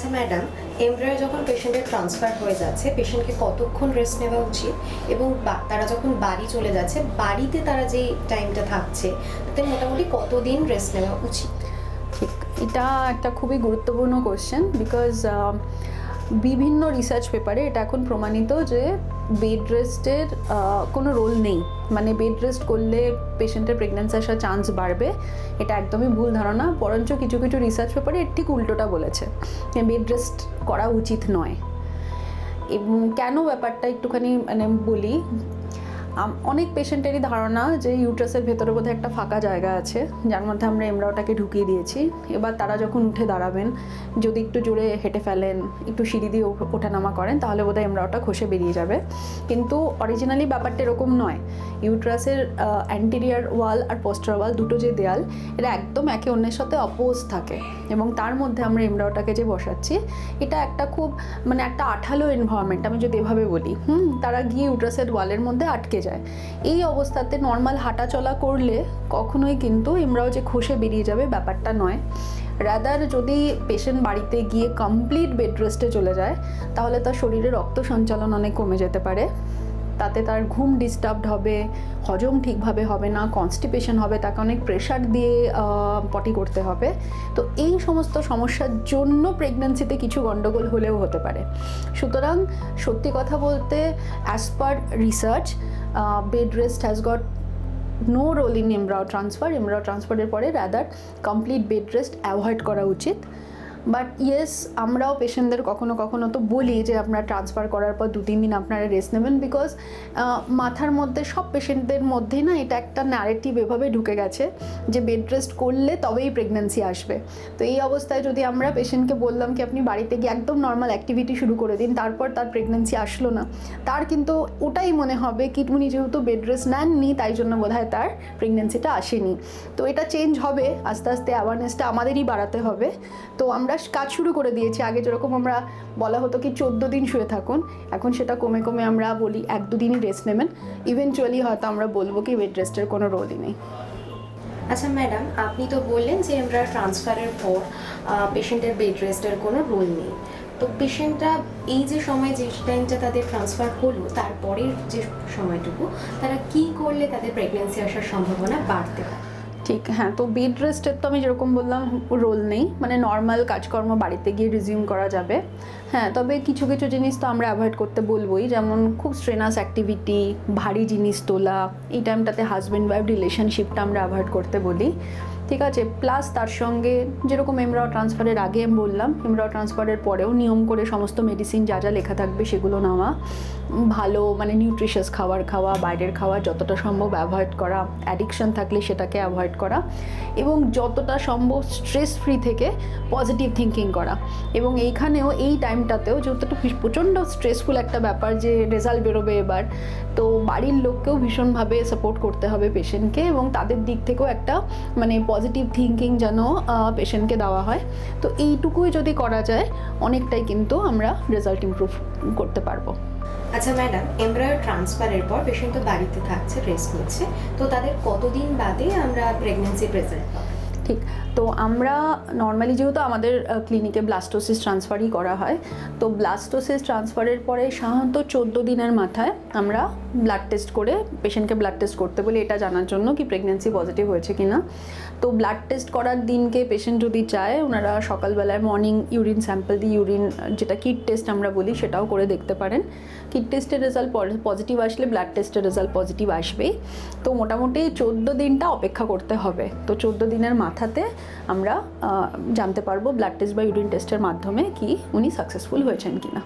আচ্ছা ম্যাডাম এমব্রয়ার যখন পেশেন্টের ট্রান্সফার হয়ে যাচ্ছে পেশেন্টকে কতক্ষণ রেস্ট নেওয়া উচিত? এবং তারা যখন বাড়ি চলে যাচ্ছে, বাড়িতে তারা যে টাইমটা থাকছে, তাতে মোটামুটি কতদিন রেস্ট নেওয়া উচিত? ঠিক এটা একটা খুবই গুরুত্বপূর্ণ কোশ্চেন বিকজ বিভিন্ন রিসার্চ পেপারে এটা এখন প্রমাণিত যে বেড রেস্টের কোনো রোল নেই। মানে বেড রেস্ট করলে পেশেন্টের প্রেগনেন্সি আসার চান্স বাড়বে। এটা একদমই ভুল ধারণা, বরঞ্চ কিছু কিছু রিসার্চ পেপারে এর ঠিক উল্টোটা বলেছে। বেড রেস্ট করা উচিত নয়। এবং কেন ব্যাপারটা একটুখানি মানে বলি অনেক পেশেন্টেরই ধারণা যে ইউট্রাসের ভেতরে বোধহয় একটা ফাঁকা জায়গা আছে, যার মধ্যে আমরা এমরাওটাকে ঢুকিয়ে দিয়েছি। এবার তারা যখন উঠে দাঁড়াবেন, যদি একটু জোরে হেঁটে ফেলেন, একটু সিঁড়ি দিয়ে ওঠানামা করেন, তাহলে বোধহয় এমরাওটা খসে বেরিয়ে যাবে। কিন্তু অরিজিনালি ব্যাপারটা এরকম নয়। ইউট্রাসের অ্যান্টেরিয়ার ওয়াল আর পোস্টার ওয়াল দুটো যে দেয়াল, এরা একদম একে অন্যের সাথে অপোজ থাকে। এবং তার মধ্যে আমরা এমরাওটাকে যে বসাচ্ছি, এটা একটা খুব মানে একটা আঠালো এনভায়রনমেন্ট আমি যদি এভাবে বলি। হুম, তারা গিয়ে ইউট্রাসের ওয়ালের মধ্যে আটকে যায়। এই অবস্থাতে নর্মাল হাঁটাচলা করলে কখনোই কিন্তু এমরাও যে খসে বেরিয়ে যাবে ব্যাপারটা নয়। রাদার যদি পেশেন্ট বাড়িতে গিয়ে কমপ্লিট বেড রেস্টে চলে যায়, তাহলে তার শরীরে রক্ত সঞ্চালন অনেক কমে যেতে পারে। তাতে তার ঘুম ডিস্টার্বড হবে, হজম ঠিকভাবে হবে না কনস্টিপেশন হবে, তাকে অনেক প্রেশার দিয়ে পটি করতে হবে। তো এই সমস্ত সমস্যার জন্য প্রেগন্যান্সিতে কিছু গণ্ডগোল হলেও হতে পারে। সুতরাং সত্যি কথা বলতে as per research bed rest has got no role in embryo transfer embryo ট্রান্সফারের পরে rather complete bed rest avoid করা উচিত। বাট ইয়েস আমরাও পেশেন্টদের কখনো কখনো তো বলি যে আপনারা ট্রান্সফার করার পর দু তিন দিন আপনারা রেস্ট নেবেন বিকজ মাথার মধ্যে সব পেশেন্টদের মধ্যেই না এটা একটা ন্যারেটিভ এভাবে ঢুকে গেছে যে বেড রেস্ট করলে তবেই প্রেগনেন্সি আসবে। তো এই অবস্থায় যদি আমরা পেশেন্টকে বললাম কি, আপনি বাড়িতে গিয়ে একদম নর্মাল অ্যাক্টিভিটি শুরু করে দিন, তারপর তার প্রেগনেন্সি আসলো না। তার কিন্তু ওটাই মনে হবে কি, উনি যেহেতু বেড রেস্ট নেননি, তাই জন্য বোধহয় তার প্রেগনেন্সিটা আসেনি। তো এটা চেঞ্জ হবে, আস্তে আস্তে অ্যাওয়ারনেসটা আমাদেরই বাড়াতে হবে। তো আমরা কাজ শুরু করে দিয়েছি। আগে যেরকম আমরা বলা হতো কি চোদ্দ দিন শুয়ে থাকুন, এখন সেটা কমে কমে আমরা বলি এক দুদিনই রেস্ট নেবেন। ইভেনচুয়ালি হয়তো আমরা বলব কি বেড রেস্টের কোনো রোলই নেই। আচ্ছা ম্যাডাম, আপনি তো বললেন যে আমরা ট্রান্সফারের পর পেশেন্টের বেড রেস্টের কোনো রোল নেই। তো পেশেন্টরা এই যে সময় যে টাইমটা তাদের ট্রান্সফার হলো, তারপরের যে সময়টুকু, তারা কি করলে তাদের প্রেগনেন্সি আসার সম্ভাবনা বাড়তে পারে? ঠিক হ্যাঁ তো বেড রেস্টের তো আমি যেরকম বললাম রোল নেই। মানে নর্মাল কাজকর্ম বাড়িতে গিয়ে রিজিউম করা যাবে। হ্যাঁ তবে কিছু কিছু জিনিস তো আমরা অ্যাভয়েড করতে বলবোই। যেমন খুব স্ট্রেনাস অ্যাক্টিভিটি ভারী জিনিস তোলা, এই টাইমটাতে হাজব্যান্ড ওয়াইফ রিলেশনশিপটা আমরা অ্যাভয়েড করতে বলি। ঠিক আছে প্লাস তার সঙ্গে যেরকম এমরাও ট্রান্সফারের আগে আমি বললাম এমরাও ট্রান্সফারের পরেও নিয়ম করে সমস্ত মেডিসিন যা যা লেখা থাকবে সেগুলো নেওয়া, ভালো মানে নিউট্রিশিয়াস খাবার খাওয়া, বাইরের খাওয়া যতটা সম্ভব অ্যাভয়েড করা অ্যাডিকশন থাকলে সেটাকে অ্যাভয়েড করা এবং যতটা সম্ভব স্ট্রেস ফ্রি থেকে পজিটিভ থিঙ্কিং করা এবং এইখানেও এই টাইমটাতেও যেহেতু প্রচণ্ড স্ট্রেসফুল একটা ব্যাপার যে রেজাল্ট বেরোবে এবার, তো বাড়ির লোককেও ভীষণভাবে সাপোর্ট করতে হবে পেশেন্টকে এবং তাদের দিক থেকেও একটা মানে পজিটিভ থিঙ্কিং যেন পেশেন্টকে দেওয়া হয়। তো এইটুকুই যদি করা যায় অনেকটাই কিন্তু আমরা রেজাল্ট ইমপ্রুভ করতে পারব। আচ্ছা ম্যাডাম এমব্রয়ার ট্রান্সফারের পর পেশেন্ট তো বাড়িতে থাকছে রেস্ট নিচ্ছে। তো তাদের কতদিন বাদে আমরা প্রেগনেন্সির রেজাল্ট পাবো? ঠিক। তো আমরা নর্মালি যেহেতু আমাদের ক্লিনিকে ব্লাস্টোসিস ট্রান্সফারই করা হয়, তো ব্লাস্টোসিস ট্রান্সফারের পরে সাধারণত চোদ্দ দিনের মাথায় আমরা ব্লাড টেস্ট করে পেশেন্টকে ব্লাড টেস্ট করতে বলি। এটা জানার জন্য কি প্রেগনেন্সি পজিটিভ হয়েছে কি না তো ব্লাড টেস্ট করার দিনকে পেশেন্ট যদি চায়, ওনারা সকালবেলায় মর্নিং ইউরিন স্যাম্পল দিয়ে ইউরিন যেটা কিট টেস্ট আমরা বলি, সেটাও করে দেখতে পারেন। কিট টেস্টের রেজাল্ট পজিটিভ আসলে ব্লাড টেস্টের রেজাল্ট পজিটিভ আসবেই। তো মোটামুটি চোদ্দ দিনটা অপেক্ষা করতে হবে। তো চোদ্দ দিনের মাথাতে আমরা জানতে পারব ব্লাড টেস্ট বা ইউরিন টেস্টের মাধ্যমে কি উনি সাকসেসফুল হয়েছেন কিনা।